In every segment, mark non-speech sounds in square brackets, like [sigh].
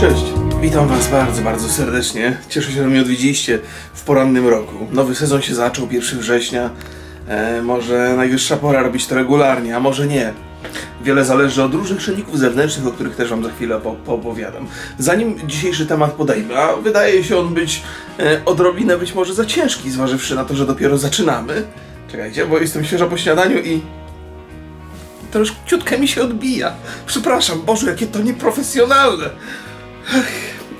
Cześć, witam Was bardzo, bardzo serdecznie. Cieszę się, że mnie odwiedziliście w porannym roku. Nowy sezon się zaczął 1 września. E, może najwyższa pora robić to regularnie, a może nie. Wiele zależy od różnych czynników zewnętrznych, o których też Wam za chwilę po- poopowiadam. Zanim dzisiejszy temat podejmę, a wydaje się on być e, odrobinę być może za ciężki, zważywszy na to, że dopiero zaczynamy. Czekajcie, bo jestem świeża po śniadaniu i troszkę mi się odbija. Przepraszam, Boże, jakie to nieprofesjonalne.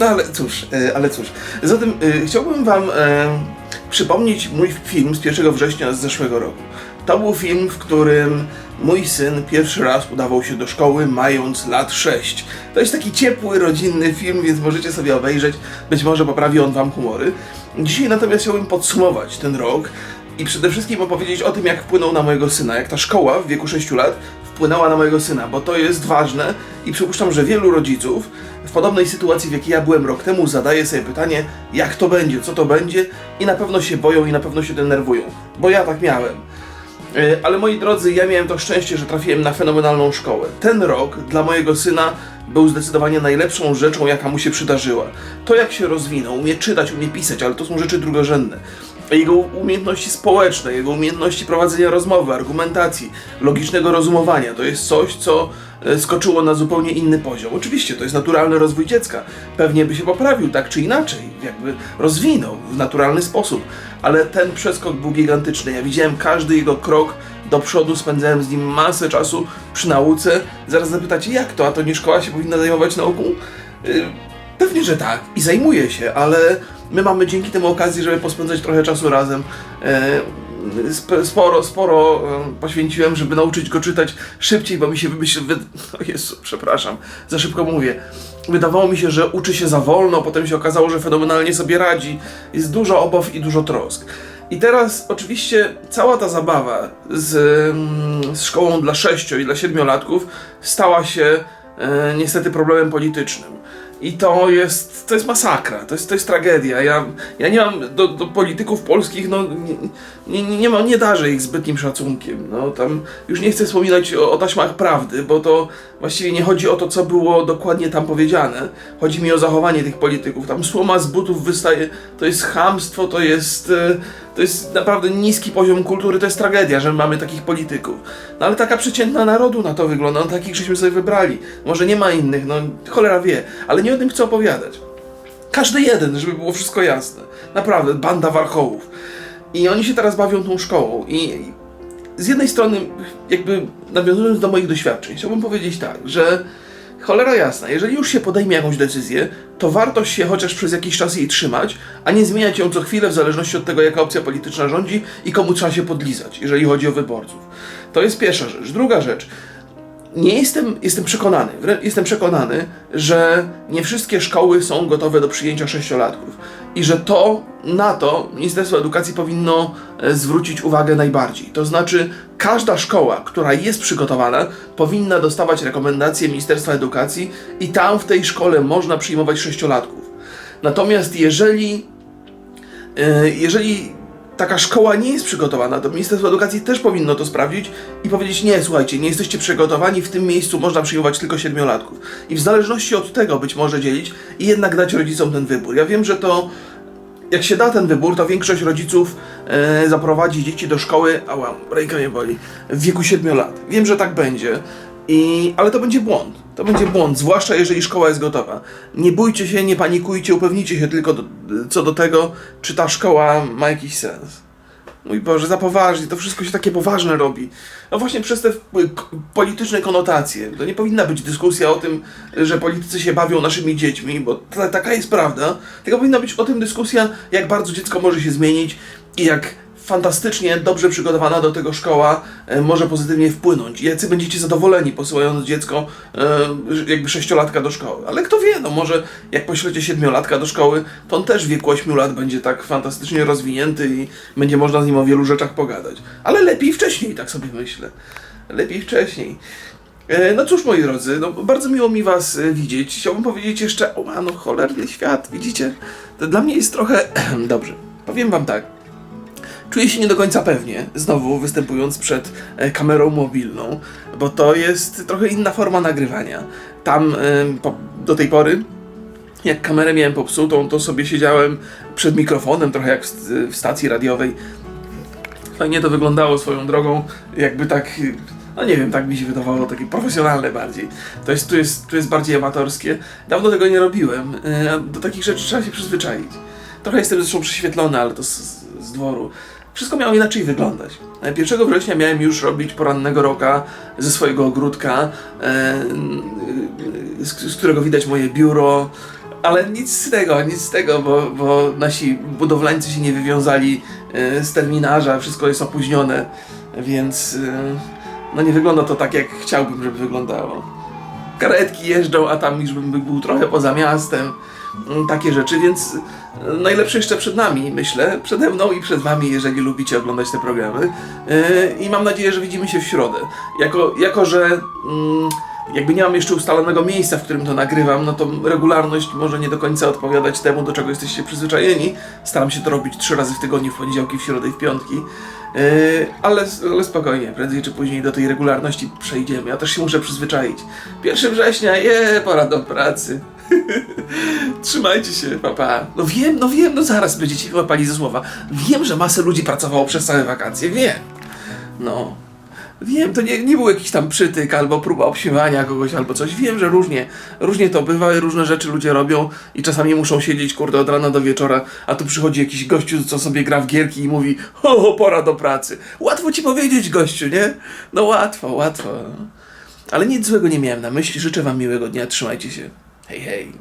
No ale cóż, e, ale cóż. Zatem e, chciałbym Wam e, przypomnieć mój film z 1 września z zeszłego roku. To był film, w którym mój syn pierwszy raz udawał się do szkoły mając lat 6. To jest taki ciepły, rodzinny film, więc możecie sobie obejrzeć. Być może poprawi on Wam humory. Dzisiaj natomiast chciałbym podsumować ten rok i przede wszystkim opowiedzieć o tym, jak wpłynął na mojego syna, jak ta szkoła w wieku 6 lat wpłynęła na mojego syna, bo to jest ważne i przypuszczam, że wielu rodziców w podobnej sytuacji, w jakiej ja byłem rok temu, zadaje sobie pytanie, jak to będzie, co to będzie i na pewno się boją i na pewno się denerwują, bo ja tak miałem. E, Ale moi drodzy, ja miałem to szczęście, że trafiłem na fenomenalną szkołę. Ten rok dla mojego syna był zdecydowanie najlepszą rzeczą, jaka mu się przydarzyła. To, jak się rozwinął, umie czytać, umie pisać, ale to są rzeczy drugorzędne. Jego umiejętności społeczne, jego umiejętności prowadzenia rozmowy, argumentacji, logicznego rozumowania to jest coś, co e, skoczyło na zupełnie inny poziom. Oczywiście to jest naturalny rozwój dziecka. Pewnie by się poprawił tak czy inaczej, jakby rozwinął w naturalny sposób, ale ten przeskok był gigantyczny. Ja widziałem każdy jego krok do przodu, spędzałem z nim masę czasu przy nauce. Zaraz zapytacie, jak to? A to nie szkoła się powinna zajmować nauką? Y, Pewnie, że tak i zajmuje się, ale my mamy dzięki temu okazję, żeby pospędzać trochę czasu razem. E, sp- Sporo, sporo e, poświęciłem, żeby nauczyć go czytać szybciej, bo mi się wymyślił. Wy... [laughs] O Jezu, przepraszam, za szybko mówię. Wydawało mi się, że uczy się za wolno, potem się okazało, że fenomenalnie sobie radzi. Jest dużo obaw i dużo trosk. I teraz oczywiście cała ta zabawa z, mm, z szkołą dla sześcio i dla siedmiolatków stała się e, niestety problemem politycznym. I to jest, to jest masakra, to jest, to jest tragedia. Ja, ja nie mam do, do polityków polskich, no nie, nie, nie, mam, nie darzę ich zbytnim szacunkiem. No tam już nie chcę wspominać o, o taśmach prawdy, bo to właściwie nie chodzi o to, co było dokładnie tam powiedziane. Chodzi mi o zachowanie tych polityków. Tam słoma z butów wystaje, to jest chamstwo, to jest, e, to jest naprawdę niski poziom kultury, to jest tragedia, że mamy takich polityków. No ale taka przeciętna narodu na to wygląda, no takich żeśmy sobie wybrali. Może nie ma innych, no cholera wie, ale nie o tym chcę opowiadać. Każdy jeden, żeby było wszystko jasne. Naprawdę, banda warchołów. I oni się teraz bawią tą szkołą i z jednej strony, jakby nawiązując do moich doświadczeń, chciałbym powiedzieć tak, że cholera jasna, jeżeli już się podejmie jakąś decyzję, to warto się chociaż przez jakiś czas jej trzymać, a nie zmieniać ją co chwilę w zależności od tego, jaka opcja polityczna rządzi i komu trzeba się podlizać, jeżeli chodzi o wyborców. To jest pierwsza rzecz. Druga rzecz, nie jestem, jestem przekonany, jestem przekonany, że nie wszystkie szkoły są gotowe do przyjęcia sześciolatków i że to na to Ministerstwo Edukacji powinno e, zwrócić uwagę najbardziej. To znaczy, każda szkoła, która jest przygotowana, powinna dostawać rekomendacje Ministerstwa Edukacji i tam w tej szkole można przyjmować sześciolatków. Natomiast jeżeli E, jeżeli taka szkoła nie jest przygotowana, to Ministerstwo Edukacji też powinno to sprawdzić i powiedzieć, nie, słuchajcie, nie jesteście przygotowani, w tym miejscu można przyjmować tylko siedmiolatków. I w zależności od tego być może dzielić i jednak dać rodzicom ten wybór. Ja wiem, że to jak się da ten wybór, to większość rodziców e, zaprowadzi dzieci do szkoły, ała, ręka mnie boli, w wieku 7 lat. Wiem, że tak będzie, i, ale to będzie błąd. To będzie błąd, zwłaszcza jeżeli szkoła jest gotowa. Nie bójcie się, nie panikujcie, upewnijcie się tylko do, co do tego, czy ta szkoła ma jakiś sens. Mój Boże, za poważnie, to wszystko się takie poważne robi. No właśnie przez te k- polityczne konotacje. To nie powinna być dyskusja o tym, że politycy się bawią naszymi dziećmi, bo ta, taka jest prawda. Tylko powinna być o tym dyskusja, jak bardzo dziecko może się zmienić i jak fantastycznie, dobrze przygotowana do tego szkoła e, może pozytywnie wpłynąć. Jacy będziecie zadowoleni posyłając dziecko e, jakby sześciolatka do szkoły. Ale kto wie, no może jak poślecie siedmiolatka do szkoły, to on też w wieku 8 lat będzie tak fantastycznie rozwinięty i będzie można z nim o wielu rzeczach pogadać. Ale lepiej wcześniej, tak sobie myślę. Lepiej wcześniej. E, No cóż, moi drodzy, no bardzo miło mi was widzieć. Chciałbym powiedzieć jeszcze, o no cholerny świat, widzicie? To dla mnie jest trochę... [clears throat] Dobrze, powiem wam tak. Czuję się nie do końca pewnie, znowu występując przed e, kamerą mobilną, bo to jest trochę inna forma nagrywania. Tam e, do tej pory jak kamerę miałem popsutą, to sobie siedziałem przed mikrofonem, trochę jak w, stacji radiowej. Fajnie to wyglądało swoją drogą, jakby tak, no nie wiem, tak mi się wydawało, takie profesjonalne bardziej. To jest, tu, jest, tu jest bardziej amatorskie. Dawno tego nie robiłem, e, do takich rzeczy trzeba się przyzwyczaić. Trochę jestem zresztą prześwietlony, ale to z, z dworu. Wszystko miało inaczej wyglądać. E, 1 września miałem już robić porannego roka ze swojego ogródka, e, z, z którego widać moje biuro, ale nic z tego, nic z tego, bo, bo nasi budowlańcy się nie wywiązali e, z terminarza, wszystko jest opóźnione, więc e, no nie wygląda to tak, jak chciałbym, żeby wyglądało. Karetki jeżdżą, a tam już bym był trochę poza miastem, mm, takie rzeczy, więc e, najlepsze jeszcze przed nami, myślę, przede mną i przed wami, jeżeli lubicie oglądać te programy. E, I mam nadzieję, że widzimy się w środę. Jako, jako że mm, jakby nie mam jeszcze ustalonego miejsca, w którym to nagrywam, no to regularność może nie do końca odpowiadać temu, do czego jesteście przyzwyczajeni. Staram się to robić trzy razy w tygodniu, w poniedziałki, w środę i w piątki. Yy, ale, ale spokojnie, prędzej czy później do tej regularności przejdziemy. Ja też się muszę przyzwyczaić. 1 września, je, pora do pracy. [laughs] Trzymajcie się, papa. No wiem, no wiem, no zaraz będziecie łapali ze słowa. Wiem, że masę ludzi pracowało przez całe wakacje, wiem. No. Wiem, to nie, nie był jakiś tam przytyk albo próba obśmiewania kogoś albo coś. Wiem, że różnie, różnie to bywa i różne rzeczy ludzie robią i czasami muszą siedzieć, kurde, od rana do wieczora, a tu przychodzi jakiś gościu, co sobie gra w gierki i mówi o, pora do pracy. Łatwo ci powiedzieć, gościu, nie? No łatwo, łatwo. Ale nic złego nie miałem na myśli. Życzę wam miłego dnia, trzymajcie się. Hej, hej.